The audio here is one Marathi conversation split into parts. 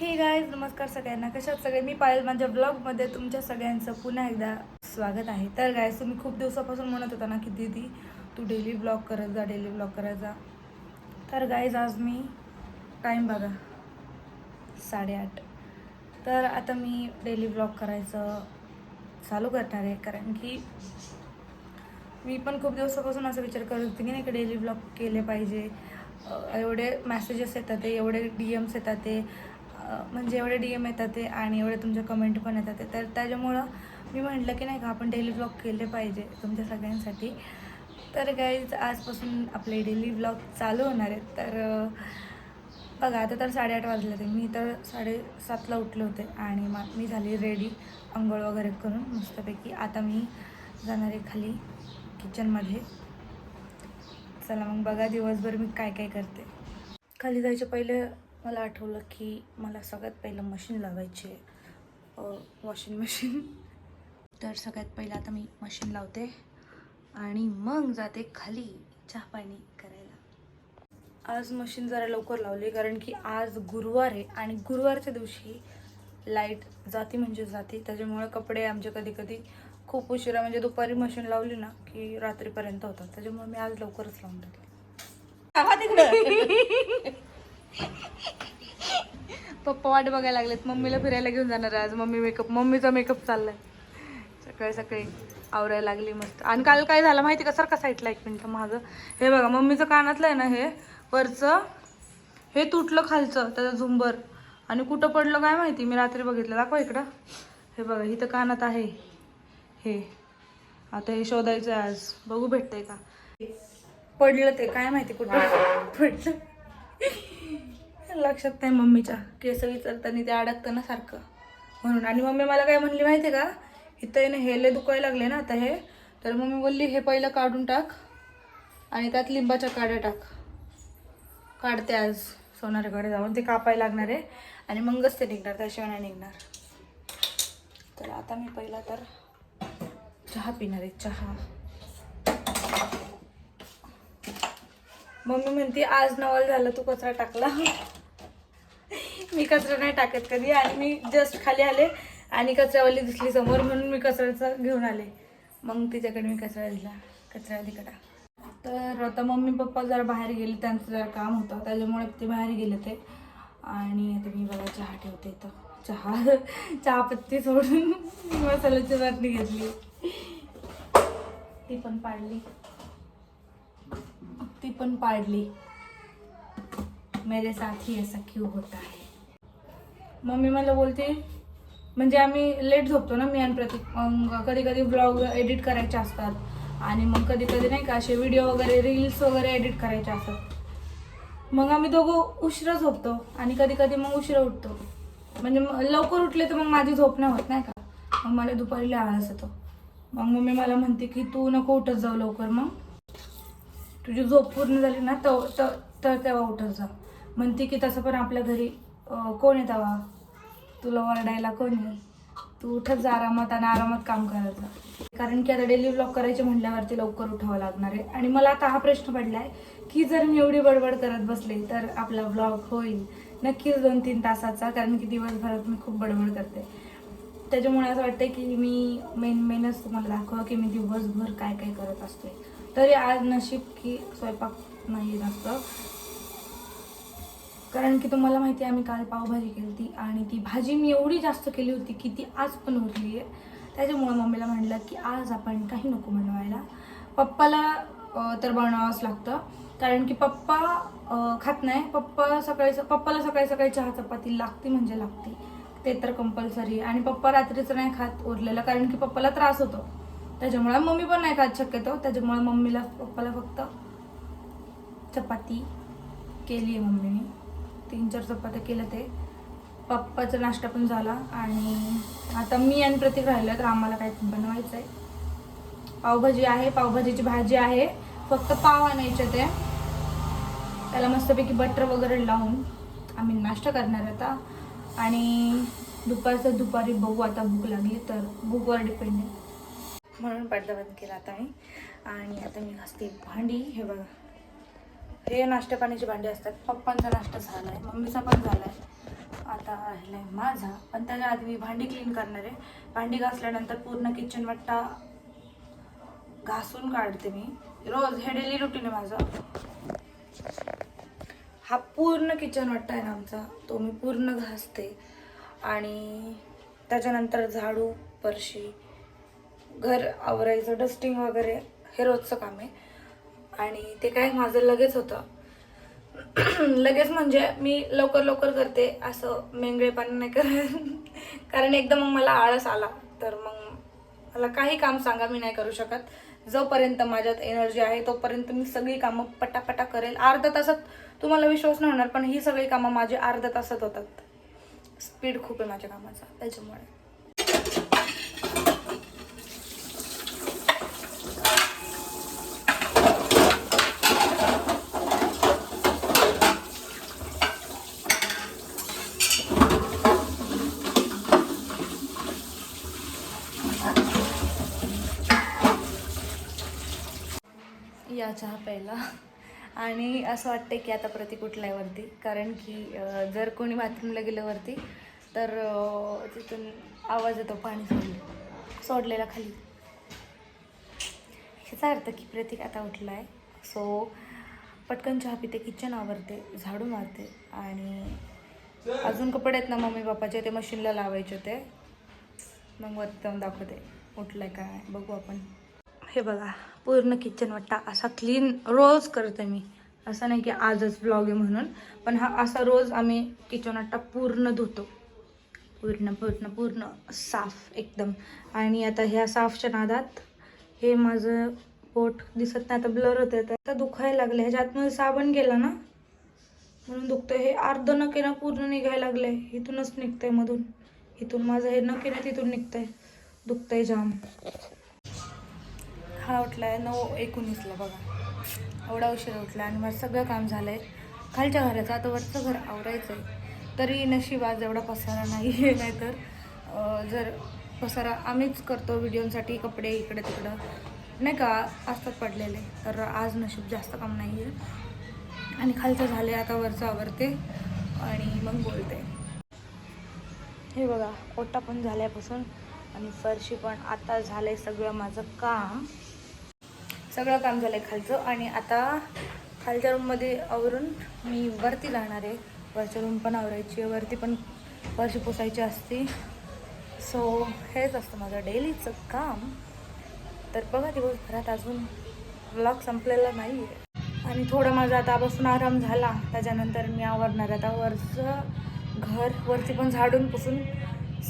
हे गाय नमस्कार सगळ्यांना. कशात सगळे? मी पायल. माझ्या ब्लॉगमध्ये तुमच्या सगळ्यांचं पुन्हा एकदा स्वागत आहे. तर गाय तुम्ही खूप दिवसापासून म्हणत होता ना की दीदी तू डेली ब्लॉग करत जा डेली ब्लॉग करत जा. तर गायज आज मी टाईम बघा. साडेआठ. तर आता मी डेली ब्लॉग करायचं चालू करणार आहे. कारण की मी पण खूप दिवसापासून असा विचार करत होते की नाही का डेली ब्लॉग केले पाहिजे. एवढे मॅसेजेस येतात ते एवढे डी एम्स येतात ते म्हणजे एवढे डी एम येतात ते आणि एवढे तुमच्या कमेंट पण येतात ते. तर त्याच्यामुळं मी म्हटलं की नाही का आपण डेली ब्लॉग केले पाहिजे तुमच्या सगळ्यांसाठी. तर गाईज आजपासून आपले डेली ब्लॉग चालू होणार आहेत. तर बघा आता तर साडेआठ वाजले होते. मी तर साडेसातला उठले होते आणि मा मी झाली रेडी आंघोळ वगैरे करून मस्तपैकी. आता मी जाणार आहे खाली किचनमध्ये चला मग बघा दिवसभर मी काय काय करते. खाली जायच्या पहिले मला आठवलं की मला सगळ्यात पहिलं मशीन लावायची आहे वॉशिंग मशीन तर सगळ्यात पहिलं आता मी मशीन लावते आणि मग जाते खाली चहा पाणी करायला. आज मशीन जरा लवकर लावली कारण की आज गुरुवार आहे आणि गुरुवारच्या दिवशी लाइट जाती म्हणजे जाती. त्याच्यामुळे कपडे आमचे कधी कधी खूप उशिरा म्हणजे दुपारी मशीन लावली ना की रात्रीपर्यंत होतात. त्याच्यामुळे मी आज लवकरच लावून टाकले. पप्पा वाट बघायला लागलेत. मम्मीला फिरायला घेऊन जाणार आज. मम्मी मेकअप मम्मीचा मेकअप चाललाय. सकाळी सकाळी आवरायला लागली मस्त. आणि काल काय झालं माहिती का? सारखा साईडला एक मिनटं माझं हे बघा मम्मीचं कानातलं आहे ना हे? वरचं. हे तुटलं खालचं त्याचं झुंबर. आणि कुठं पडलं काय माहिती? मी रात्री बघितलं. दाखवा इकडं. हे बघा इथं कानात आहे. हे. आता हे शोधायचं आहे आज. बघू भेटतंय का? पडलं ते काय माहिती कुठं? पडलं. लक्षात नाही मम्मीच्या. केस विचारताना ते अडकतं ना सारखं. म्हणून. आणि मम्मी मला काय म्हणली माहिती का? इथं आहे हे लय दुखायला लागले ना आता हे. तर मम्मी बोलली हे पहिलं काढून टाक आणि त्यात लिंबाच्या काड्या टाक. काढते आज. सोनाऱ्याकडे जाऊन ते कापायला लागणार आहे आणि मगच ते निघणार त्याशिवाय नाही निघणार. तर आता मी पहिला तर चहा पिणार आहे चहा. मम्मी म्हणते आज नवल झालं तू कचरा टाकला. मी कचरा नाही टाकत कधी. आणि मी जस्ट खाली आले आणि कचरावाली दिसली समोर म्हणून मी कचऱ्याचा घेऊन आले. मग तिच्याकडे मी कचरा दिला. कचरावालीकडे तर आता मम्मी पप्पा जरा बाहेर गेले त्यांचं जरा काम होतं. त्याच्यामुळे ते बाहेर गेले ते. आणि आता मी बघा चहा ठेवते इथं. चहा चहापत्ती सोडून मसाल्याची चटणी घेतली. ती पण पाडली. ती पण पाडली. मेरे साथी ऐसा क्यों होता है? मम्मी मला बोलते म्हणजे आम्ही लेट झोपतो ना मी आणि प्रतीक. मग कधी कधी ब्लॉग एडिट करायचे असतात. आणि मग कधी कधी नाही का असे व्हिडिओ वगैरे रील्स वगैरे एडिट करायचे असतात. मग आम्ही दोघं उशिरा झोपतो आणि कधी कधी मग उशिरा उठतो. म्हणजे मग लवकर उठले तर मग माझी झोप नाही होत नाही का? मग मला दुपारी लय आळस येतो. मग मम्मी मला म्हणते की तू नको उठत जाऊ लवकर मग. तुझी झोप पूर्ण झाली ना तर तर- तर तेव्हा उठत जा. म्हणते की तसं पण आपल्या घरी कोण आहे तेव्हा? तुला ओरडायला कोण आहे? तू उठत जा आरामात आणि आरामात काम करत कारण की आता डेली ब्लॉग करायचे म्हटल्यावरती लवकर उठावं लागणार आहे. आणि मला आता हा प्रश्न पडला आहे की जर मी एवढी बडबड करत बसले तर आपला ब्लॉग होईल नक्कीच दोन तीन तासाचा कारण की दिवसभरात मी खूप बडबड करते. त्याच्यामुळे असं वाटतं की मी मेन मेनच तुम्हाला दाखवा की मी दिवसभर काय काय करत असते तरी आज नशीब की स्वयंपाक नाही जास्त. कारण की तुम्हाला माहिती आहे आम्ही काल पावभाजी केली होती आणि ती भाजी मी एवढी जास्त केली होती की ती आज पण उरली आहे. त्याच्यामुळे मम्मीला म्हणलं की आज आपण काही नको बनवायला. पप्पाला तर बनवावंच लागतं. कारण की पप्पा खात नाही. पप्पा सकाळी पप्पाला सकाळी सकाळी चहा चपाती लागते म्हणजे लागते. ते तर कंपल्सरी आणि पप्पा रात्रीचं नाही खात उरलेलं. कारण की पप्पाला त्रास होतो. त्याच्यामुळे मम्मी पण नाही खात शक्यतो. त्याच्यामुळे मम्मीला पप्पाला फक्त चपाती केली आहे मम्मीने. तीन चार चपात्या केल्या ते. पप्पाचा नाश्ता पण झाला आणि आता मी आणि प्रतीक राहिलं तर आम्हाला काय बनवायचं आहे पावभाजी आहे पावभाजीची भाजी आहे. फक्त पाव आणायचे ते. त्याला मस्तपैकी बटर वगैरे लावून आम्ही नाश्ता करणार आता. आणि दुपारचं दुपारी बघू आता भूक लागली तर. भूकवर डिपेंड आहे. म्हणून पडदा बंद केला आता मी. आणि आता मी घासते भांडी. हे बघा. हे नाश्ता पाण्याची भांडी असतात. पप्पांचा नाश्ता झाला आहे मम्मीचा पण झाला आहे आता राहिलाय माझा. पण त्याच्या आधी मी भांडी क्लीन करणार आहे. भांडी घासल्यानंतर पूर्ण किचन वट्टा घासून काढते मी. रोज हे डेली रुटीन आहे माझं. हा पूर्ण किचन वाट्टा आहे ना आमचा. तो मी पूर्ण घासते. आणि त्याच्यानंतर झाडू परशी घर आवरायचं डस्टिंग वगैरे हे रोजचं काम आहे. आणि ते काय माझं लगेच होतं. लगेच म्हणजे मी लवकर लवकर करते असं मेंगळेपण नाही करत. कारण एकदा मग मला आळस आला तर मग मला काही काम सांगा मी नाही करू शकत. जोपर्यंत माझ्यात एनर्जी आहे तोपर्यंत मी सगळी कामं पटापटा करेल. अर्ध्या तासात तुम्हाला विश्वास नाही होणार पण ही सगळी कामं माझी अर्ध्या तासात होतात. स्पीड खूप आहे माझ्या कामाचा त्याच्यामुळे या चहा प्यायला. आणि असं वाटतं की आता प्रतीक आहे वरती. कारण की जर कोणी बाथरूमला गेलं वरती तर तिथून आवाज येतो पाणी सोडले सोडलेला खाली. ह्याचा अर्थ की प्रतीक आता उठला आहे सो पटकन चहा पिते किचन आवरते झाडू मारते आणि अजून कपडे आहेत ना मम्मी बापाचे ते मशीनला लावायचे होते. मग वरती जाऊन दाखवते आहे काय बघू आपण. हे बघा पूर्ण किचन वाटा असा क्लीन रोज करते मी. असं नाही की आजच ब्लॉग आहे म्हणून पण हा असा रोज आम्ही किचन वाटा पूर्ण धुतो. पूर्ण पूर्ण पूर्ण साफ एकदम. आणि आता ह्या साफच्या नादात हे माझं पोट दिसत नाही आता ब्लर होतं तर आता दुखायला लागलं ह्याच्या आतमध्ये साबण गेला ना? म्हणून दुखतं हे अर्ध नकेनं पूर्ण निघायला लागलंय. इथूनच निघतंय मधून. इथून माझं हे नकेनं तिथून निघतंय. दुखतंय जाम. हा उठला आहे नऊ एकोणीसला बघा. एवढा उशीर उठला आणि माझं सगळं काम झालं आहे खालच्या घराचं आता वरचं घर आवरायचं आहे तरी नशीब आज एवढा पसारा नाही आहे नाहीतर जर पसारा आम्हीच करतो व्हिडिओसाठी कपडे इकडे तिकडं. नाही का असतात पडलेले. तर आज नशीब जास्त काम नाही आहे आणि खालचं झाले आता वरचं आवरते. आणि मग बोलते. हे बघा ओटा पण झाल्यापासून आणि फरशी पण आता झालं आहे सगळं माझं काम. सगळं काम झालंय खालचं आणि आता खालच्या रूममध्ये आवरून मी वरती जाणार आहे. वरच्या रूम पण आवरायची आहे. वरती पण फरशी पुसायची असते. सो हेच असतं माझं डेलीचं काम. तर बघा दिवसभरात अजून ब्लॉग संपलेला नाही आहे आणि थोडं माझा आता बसून आराम झाला. त्याच्यानंतर मी आवरणार आता वरचं घर वरती पण झाडून पुसून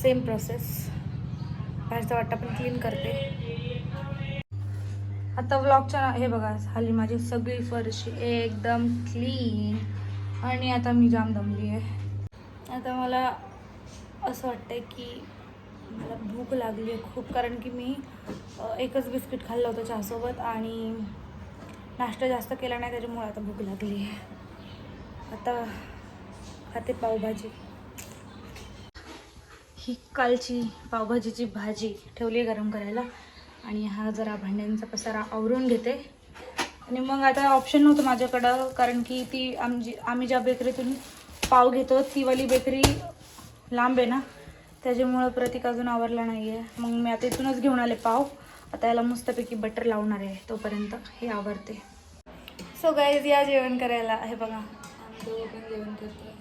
सेम प्रोसेस बाहेरचा वाटा पण क्लीन करते. आता व्लॉगच्या हे बघा झाली माझी सगळी फरशी एकदम क्लीन आणि आता मी जाम दमली आहे आता मला असं वाटतंय की मला भूक लागली आहे खूप कारण की मी एकच बिस्किट खाल्लं होतं चहासोबत आणि नाश्ता जास्त केला नाही त्याच्यामुळे आता भूक लागली आहे आता खाते पावभाजी. ही कालची पावभाजीची भाजी ठेवली आहे गरम करायला. आणि हा जरा भांड्यांचा पसारा आवरून घेते. आणि मग आता ऑप्शन नव्हतं माझ्याकडं कारण की ती आमची आम्ही ज्या बेकरीतून पाव घेतो ती वाली बेकरी लांब आहे ना त्याच्यामुळं प्रतीक अजून आवरला नाही आहे मग मी आता इथूनच घेऊन आले पाव. आता याला मस्तपैकी बटर लावणार आहे तोपर्यंत. हे आवरते. सो गाईज या जेवण करायला. हे बघा. जेवण करतो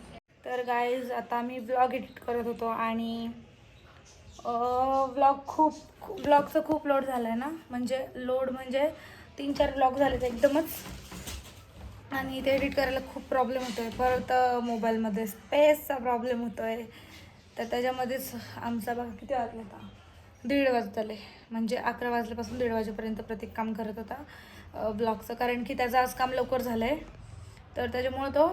तर गाईज आता मी ब्लॉग एडिट करत होतो आणि ब्लॉग खूप ब्लॉगचं खूप लोड झालं आहे ना. म्हणजे लोड म्हणजे तीन चार ब्लॉग झालेत एकदमच. आणि ते एडिट करायला खूप प्रॉब्लेम होतो आहे परत मोबाईलमध्ये स्पेसचा प्रॉब्लेम होतो आहे तर त्याच्यामध्येच आमचा भाग किती वाजला होता दीड वाजताले म्हणजे अकरा वाजल्यापासून दीड वाजेपर्यंत प्रत्येक काम करत होता. ब्लॉगचं कारण की त्याचं आज काम लवकर झालं आहे तर त्याच्यामुळं तो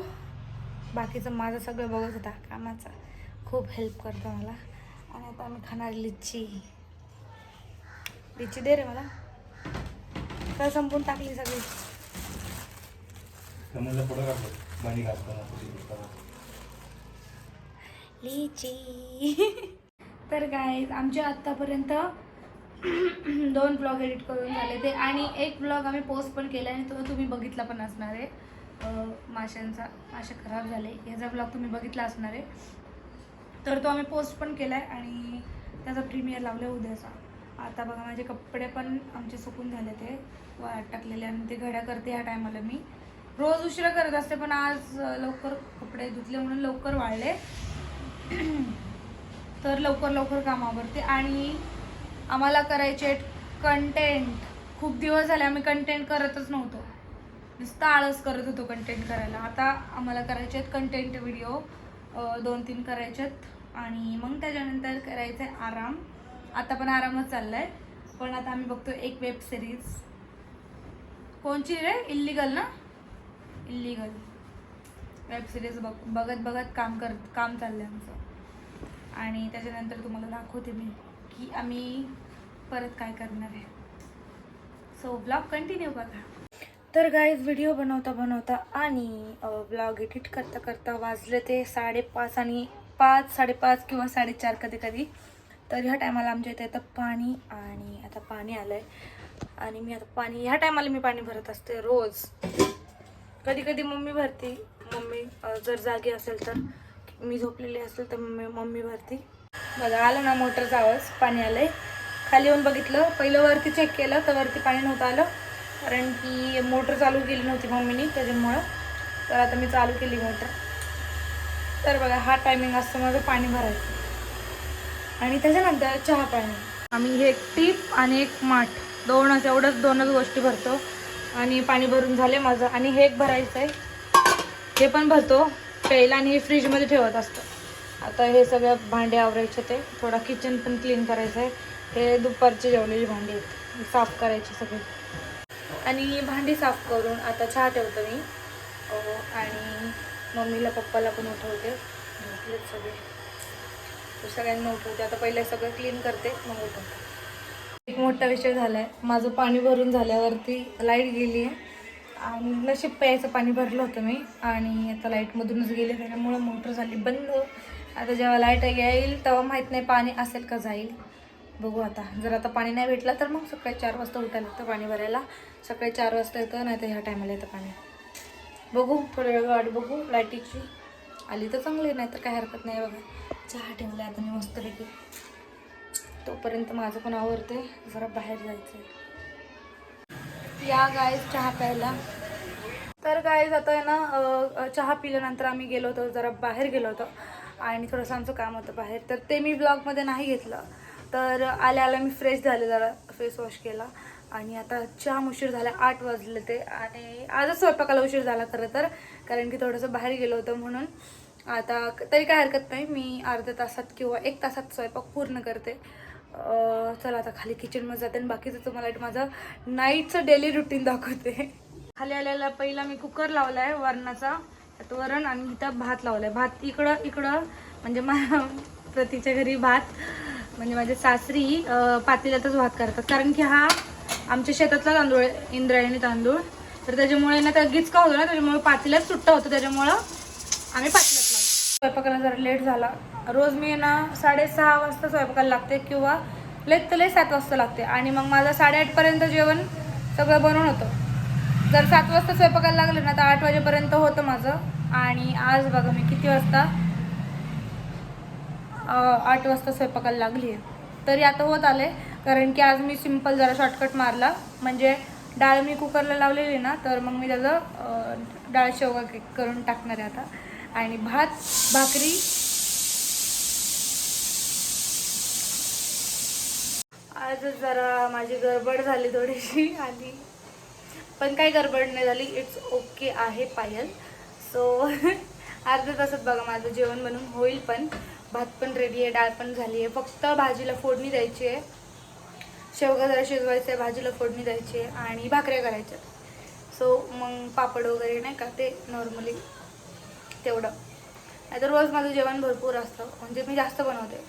बाकीचं माझं सगळं बघत होता. कामाचा. खूप हेल्प करतो मला. आता आम्ही खाणार लिच्ची. लिच्ची दे रे मला. तर संपून टाकली सगळी. लिची तर काय आमचे आत्तापर्यंत दोन ब्लॉग एडिट करून झाले ते आणि एक ब्लॉग आम्ही पोस्ट पण केला आणि तो तुम्ही बघितला पण असणार आहे. माशांचा मासे खराब झाले. ह्याचा ब्लॉग तुम्ही बघितला असणार आहे. तर तो आम्ही पोस्ट पण केला आहे आणि त्याचा प्रीमियर लावला उद्याचा. आता बघा माझे कपडे पण आमचे सुकून झाले ते. टाकलेले आणि ते घड्या करते ह्या टायमाला मी. रोज उशिरा करत असते पण आज लवकर कपडे धुतले म्हणून लवकर वाळले. तर लवकर लवकर कामावरते आणि आम्हाला करायचे कंटेंट खूप दिवस झाले आम्ही कंटेंट करतच नव्हतो. नुसतं आळस करत होतो कंटेंट करायला. आता आम्हाला करायचे आहेत कंटेंट व्हिडिओ दोन तीन करायच्यात. आणि मग त्याच्यानंतर करायचं आहे आराम. आता पण आरामच चालला आहे पण आता आम्ही बघतो एक वेब सिरीज. कोणची रे? इल्लिगल ना? इल्लिगल. वेब सिरीज बघ बघत बघत काम करत काम चाललं आहे आमचं. आणि त्याच्यानंतर तुम्हाला दाखवते मी की आम्ही परत काय करणार आहे. सो ब्लॉग कंटिन्यू बघा. तर गाईज व्हिडिओ बनवता बनवता आणि ब्लॉग एडिट करता करता वाजले ते साडेपाच आणि पाच साडेपाच किंवा साडेचार कधी कधी. तर ह्या टायमाला आमच्या इथे आता पाणी आणि आता पाणी आलं आहे आणि मी आता पाणी ह्या टायमाला मी पाणी भरत असते रोज. कधी कधी मम्मी भरती. मम्मी जर जागी असेल तर मी झोपलेली असेल तर मम्मी मम्मी भरती. बघा आलं ना मोटरचा आवाज पाणी आलंय. खाली येऊन बघितलं. पहिलं वरती चेक केलं तर वरती पाणी नव्हतं आलं. कारण की मोटर चालू केली नव्हती मम्मीनी त्याच्यामुळं. तर आता मी चालू केली मोटर. तर बघा हा टायमिंग असतो माझं पाणी भरायचं. आणि त्याच्यानंतर चहा पाणी. आम्ही हे एक टीप आणि एक माठ. दोनच एवढंच दोनच गोष्टी भरतो. आणि पाणी भरून झाले माझं. आणि हे एक भरायचं आहे हे पण भरतो. प्यायला आणि हे फ्रीजमध्ये ठेवत असतं. आता हे सगळं भांडे आवरायचे ते. थोडा किचन पण क्लीन करायचं आहे हे दुपारचे जेवलेली भांडी आहेत. साफ करायची सगळी. आणि भांडी साफ करून आता चहा ठेवतो मी. आणि मम्मीला पप्पाला पण उठवते. सगळे. सगळ्यांना उठवते. आता पहिले सगळं क्लीन करते मग उठवते. एक मोठा विषय झाला आहे माझं पाणी भरून झाल्यावरती लाइट गेली आहे. आणि नशीब प्यायचं पाणी भरलं होतं मी. आणि आता लाईटमधूनच गेले. त्याच्यामुळं मोटर झाली बंद. आता जेव्हा लाइट येईल तेव्हा माहीत नाही पाणी असेल का जाईल. बघू आता. जर आता पाणी नाही भेटलं तर मग सकाळी चार वाजता उठायला लागतं पाणी भरायला. सकाळी चार वाजता येतं नाही तर ह्या टायमाला येतं पाणी. बघू थोड्या वेळ वाट बघू लाईटीची. आली तर चांगली नाही तर काय हरकत नाही बघा. चहा ठेवला आता मी मस्तपैकी. तोपर्यंत माझं पण आवडते जरा बाहेर जायचं या गाय चहा प्यायला. तर गाईज आता आहे ना चहा पिल्यानंतर आम्ही गेलो होतो जरा बाहेर गेलो होतो. आणि थोडंसं आमचं काम होतं बाहेर. तर ते मी ब्लॉगमध्ये नाही घेतलं. तर आल्या आल्या मी फ्रेश झाले जरा फेस वॉश केला. आणि आता चहा उशीर झाला आठ वाजले ते. आणि आजच स्वयंपाकाला उशीर झाला खरं तर कारण की थोडंसं बाहेर गेलो होतं म्हणून. आता तरी काय हरकत नाही मी अर्ध्या तासात किंवा एक तासात स्वयंपाक पूर्ण करते. चला आता खाली किचनमध्ये जाते आणि बाकीचं तुम्हाला एक माझं नाईटचं डेली रुटीन दाखवते. खाली आलेला पहिला मी कुकर लावलाय वरणाचा त्यात वरण आणि इथं भात लावलाय. भात इकडं इकडं म्हणजे मा प्रतीच्या घरी भात. म्हणजे माझे सासरी पातेल्यातच भात करतात. कारण की हा आमच्या शेतातला तांदूळ आहे इंद्रायणी तांदूळ. तर त्याच्यामुळे ना त्या गिचका होतो ना त्याच्यामुळे पातेल्यात सुट्टा होतो त्याच्यामुळं आम्ही पातेल्यात लावतो. स्वयंपाकाला जरा लेट झाला. रोज मी ना साडेसहा वाजता स्वयंपाकाला लागते किंवा लेट तर लई सात वाजता लागते. आणि मग माझं साडेआठपर्यंत जेवण सगळं बनवून होतं. जर सात वाजता स्वयंपाकाला लागलं ना तर आठ वाजेपर्यंत होतं माझं. आणि आज बघा मी किती वाजता आठ वाजता स्वयंपाकाला लागली आहे. तरी आता होत आले कारण की आज मी सिंपल जरा शॉर्टकट मारला. म्हणजे डाळ मी कुकरला लावलेली ना तर मग मी त्याचं डाळ शेवगा करून टाकणार आहे आता. आणि भात भाकरी आज जरा माझी गडबड झाली थोडीशी आणि पण काही गडबड नाही झाली. इट्स ओके आहे पायल. सो अर्ध्या तासात बघा माझं जेवण बनून होईल पण. भात पण रेडी आहे डाळ पण झाली आहे. फक्त भाजीला फोडणी द्यायची आहे. शेवगा जरा शिजवायचं आहे भाजीला फोडणी द्यायची आहे आणि भाकऱ्या करायच्या सो मग पापड वगैरे नाही का ते नॉर्मली तेवढं. नाहीतर रोज माझं जेवण भरपूर असतं. म्हणजे मी जास्त बनवते.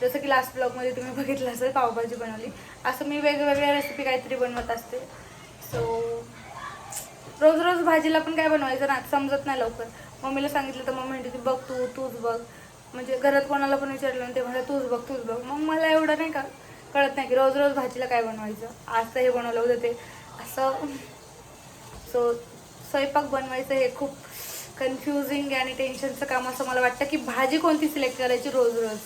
जसं की लास्ट ब्लॉगमध्ये तुम्ही बघितलं असेल पावभाजी बनवली. असं मी वेगवेगळ्या रेसिपी काहीतरी बनवत असते. सो रोज रोज भाजीला पण काय बनवायचं ना समजत नाही लवकर. मम्मीला सांगितलं तर मम्मी म्हणते की बघ तू तूच बघ. म्हणजे घरात कोणाला पण विचारलं ते म्हणलं तूच बघ तूच बघ. मग मला एवढं नाही का कळत नाही की रोज रोज भाजीला काय बनवायचं. आज तर हे बनवलं होतं ते. असं. सो स्वयंपाक बनवायचं हे खूप कन्फ्युजिंग आणि टेन्शनचं काम असं मला वाटतं की भाजी कोणती सिलेक्ट करायची रोज रोज.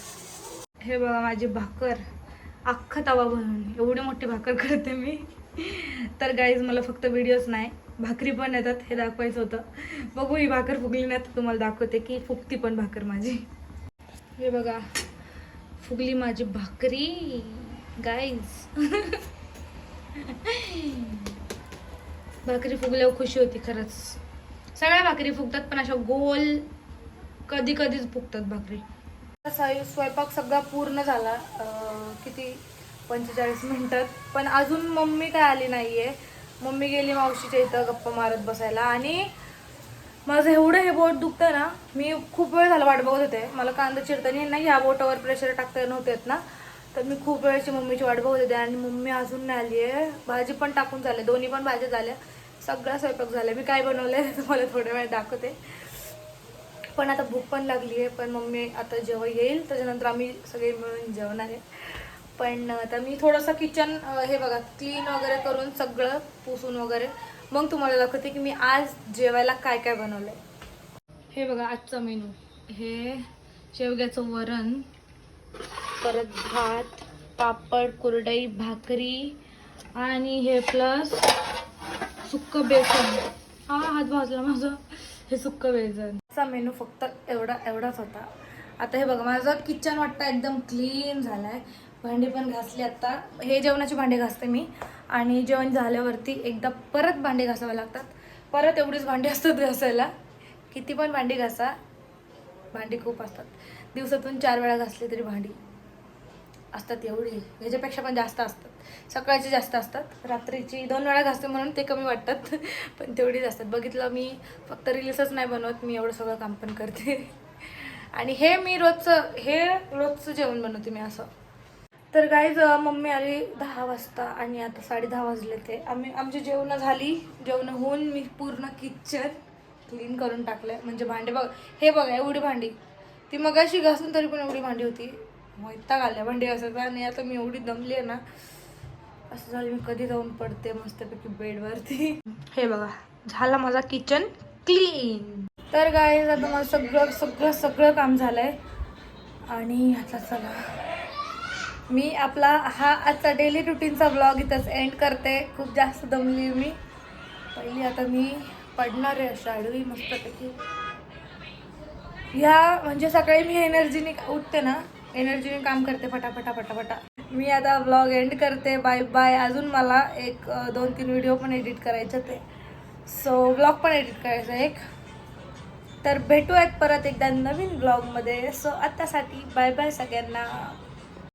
हे बघा माझी भाकर. अख्खा तवा भरून. एवढी मोठी भाकर करते मी. तर गाईज मला फक्त व्हिडिओज नाही भाकरी पण येतात हे दाखवायचं होतं. बघू ही भाकर फुगली नाही तर तुम्हाला दाखवते की फुगती पण भाकर माझी. हे बघा फुगली माझी भाकरी. गाईज भाकरी फुगल्यावर खुशी होती खरंच. सगळ्या भाकरी फुगतात पण अशा गोल कधी कधीच फुगतात भाकरी. स्वयंपाक सगळा पूर्ण झाला किती? पंचेचाळीस मिनिटात. पण अजून मम्मी काय आली नाहीये. मम्मी गेली मावशीच्या इथं गप्पा मारत बसायला. आणि माझं एवढं हे बोट दुखतं ना मी खूप वेळ झाला वाट बघत होते. मला कांदा चिरताना ना ह्या बोटावर प्रेशर टाकता नव्हते ना. तर मी खूप वेळची मम्मीची वाट बघत होते आणि मम्मी अजून नाही आली आहे. भाजी पण टाकून झाले दोन्ही पण भाज्या झाल्या. सगळा स्वयंपाक झाला. मी काय बनवलंय तुम्हाला थोड्या वेळ दाखवते. पण आता भूक पण लागली आहे पण मम्मी आता जेव्हा येईल. त्याच्यानंतर आम्ही सगळे मिळून जेवणार आहे. पण आता मी थोडंसं किचन हे बघा क्लीन वगैरे करून सगळं पुसून वगैरे मग तुम्हाला दाखवते की मी आज जेवायला काय काय बनवलंय. हे बघा आजचा मेनू. हे शेवग्याचं वरण परत भात पापड कुरडई भाकरी आणि हे प्लस सुक्क बेसन. हा हात भाजला माझं. हे सुक्क बेसन. असा मेनू फक्त एवढा एवढाच होता. आता हे बघा माझं किचन वाटतं एकदम क्लीन झालाय. भांडी पण घासली आता. हे जेवणाची भांडी घासते मी. आणि जेवण झाल्यावरती एकदा परत भांडी घासावे लागतात. परत एवढीच भांडी असतात घासायला. किती पण भांडी घासा भांडी खूप असतात. दिवसातून चार वेळा घासली तरी भांडी असतात एवढी. ह्याच्यापेक्षा पण जास्त असतात. सकाळची जास्त असतात. रात्रीची दोन वेळा घासते म्हणून ते कमी वाटतात. पण तेवढीच असतात. बघितलं मी फक्त रिल्सच नाही बनवत. मी एवढं सगळं काम पण करते. आणि हे मी रोजचं हे रोजचं जेवण बनवते मी असं. तर गाईज मम्मी आली दहा वाजता आणि आता साडे दहा वाजले ते. आम्ही आमची जेवणं झाली. जेवणं होऊन मी पूर्ण किचन क्लीन करून टाकलं म्हणजे भांडे बघ हे बघा एवढी भांडी. ती मगाशी घासून तरी पण एवढी भांडी होती. वैताग आल्या भांडी घासायचा आणि आता मी एवढी दमली आहे ना असं झालं मी कधी जाऊन पडते मस्तपैकी बेडवरती. हे बघा झाला माझा किचन क्लीन तर गाईज आता माझं सगळं सगळं सगळं काम झालंय. आणि आता चला. मी आपला हा आजचा डेली रुटीनचा ब्लॉग इथंच एंड करते. खूप जास्त दमली मी. पहिली आता मी पडणार आहे अशा मस्तपैकी. ह्या म्हणजे सकाळी मी एनर्जीने उठते ना एनर्जीने काम करते फटाफटा फटाफटा मी आता ब्लॉग एंड करते. बाय बाय अजून मला एक दोन तीन व्हिडिओ पण एडिट करायचे ते सो ब्लॉग पण एडिट करायचं एक. तर भेटूयात परत एकदा नवीन ब्लॉगमध्ये सो आत्तासाठी बाय बाय सगळ्यांना.